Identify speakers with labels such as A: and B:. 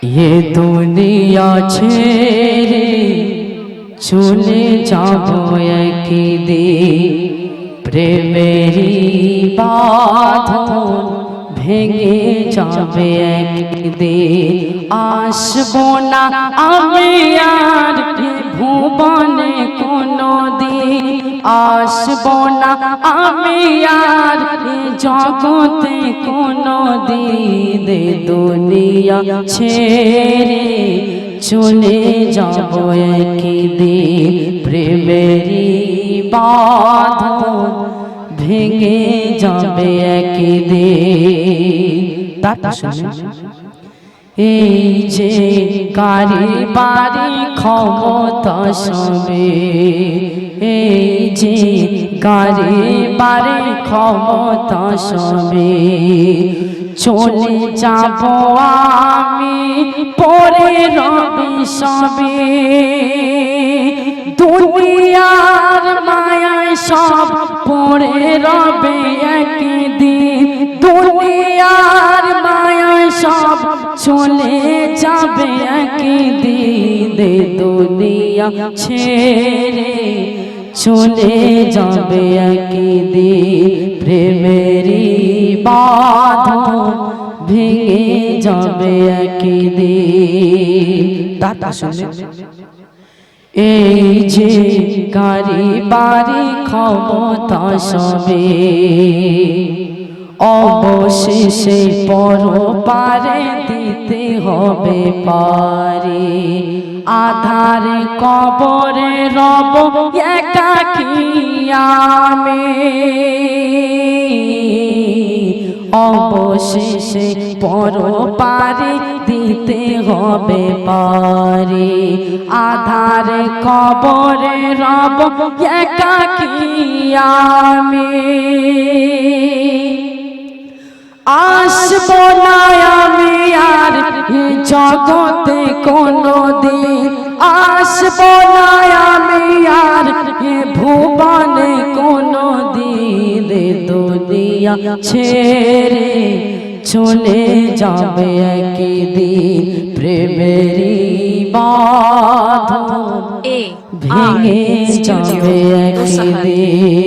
A: ये দুনিয়া ছেড়ে চলে যাব একদিন প্রেমেরই বাঁধন ভেঙে যাবে একদিন আসব না আমি আর ভুবনে কোনো দিন আসব না আমি আর জগতে কোনো দিদে দুনিয়া ছেড়ে চলে যাব একদিন প্রেমেরই বাঁধন ভেঙে যাবে একদিন শুনে। এই যে গাড়ি বাড়ি ক্ষমতা সবে, এই যে গাড়ি বাড়ি ক্ষমতা সবে, চলে যাব আমি পরে রবি সবে। দুনিয়ার মায়ায় সব পড়ে রবে চলে যাবে একদিন দে দুনিয়া ছেড়ে। চলে যাবে একদিন প্রেমেরই বাঁধন ভেঙে যাবে একদিন। টাটা শুনে এই যে গাড়ি বাড়ি ক্ষমতা সবে। অবশেষে পর পারে দিতে হবে পারে। আধার কবরে রব আমি? অবশেষে পর পারে দিতে হবে পারে। আধার কবরে রব একাকি জগতে কোনো দিন আসব না আমি আর। এ ভুবনে কোনো দিন দুনিয়া ছেড়ে চলে যাবে একদিন প্রেমেরই বাঁধন ভেঙে যাবে একদিন